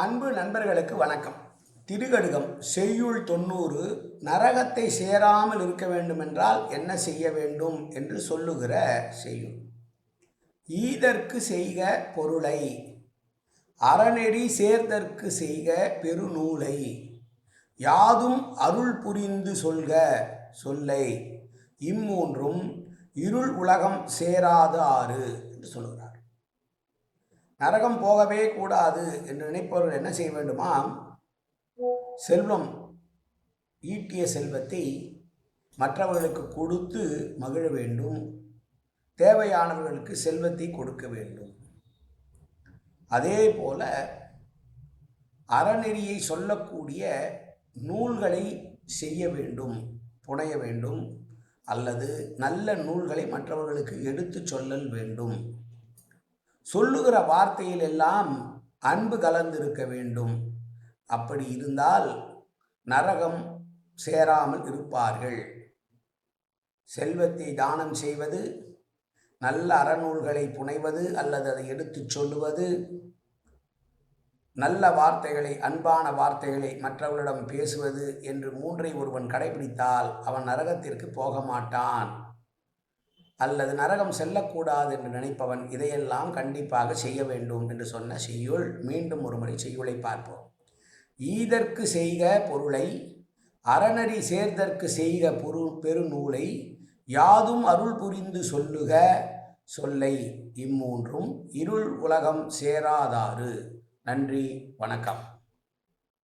அன்பு நண்பர்களுக்கு வணக்கம். திருகடுகம் செய்யுள் தொண்ணூறு நரகத்தை சேராமல் இருக்க வேண்டுமென்றால் என்ன செய்ய வேண்டும் என்று சொல்லுகிற செய்யுள். ஈதற்கு செய்க பொருளை அறநெறி சேர்தற்கு செய்க பெருநூலை யாதும் அருள் புரிந்து சொல்க சொல்லை இம்மூன்றும் இருள் உலகம் சேராத ஆறு என்று சொல்லுகிறார். நரகம் போகவே கூடாது என்று நினைப்பவர்கள் என்ன செய்ய வேண்டுமா? செல்வம் ஈட்டிய செல்வத்தை மற்றவர்களுக்கு கொடுத்து மகிழ வேண்டும். தேவையானவர்களுக்கு செல்வத்தை கொடுக்க வேண்டும். அதே போல அறநெறியை சொல்லக்கூடிய நூல்களை செய்ய வேண்டும் புனைய வேண்டும் அல்லது நல்ல நூல்களை மற்றவர்களுக்கு எடுத்துச் சொல்லல் வேண்டும். சொல்லுகிற வார்த்தையில் எல்லாம் அன்பு கலந்திருக்க வேண்டும். அப்படி இருந்தால் நரகம் சேராமல் இருப்பார்கள். செல்வத்தை தானம் செய்வது நல்ல அறநூல்களை புனைவது அல்லது அதை எடுத்துச் சொல்லுவது நல்ல வார்த்தைகளை அன்பான வார்த்தைகளை மற்றவர்களிடம் பேசுவது என்று மூன்றை ஒருவன் கடைபிடித்தால் அவன் நரகத்திற்கு போக மாட்டான். அல்லது நரகம் செல்லக்கூடாது என்று நினைப்பவன் இதையெல்லாம் கண்டிப்பாக செய்ய வேண்டும் என்று சொன்ன செய்யுள் மீண்டும் ஒருமுறை செய்யுளை பார்ப்போம். ஈதற்கு செய்க பொருளை அறநறி சேர்தற்கு செய்க பொரு பெருநூலை யாதும் அருள் புரிந்து சொல்லுக சொல்லை இம்மூன்றும் இருள் உலகம் சேராதாறு. நன்றி வணக்கம்.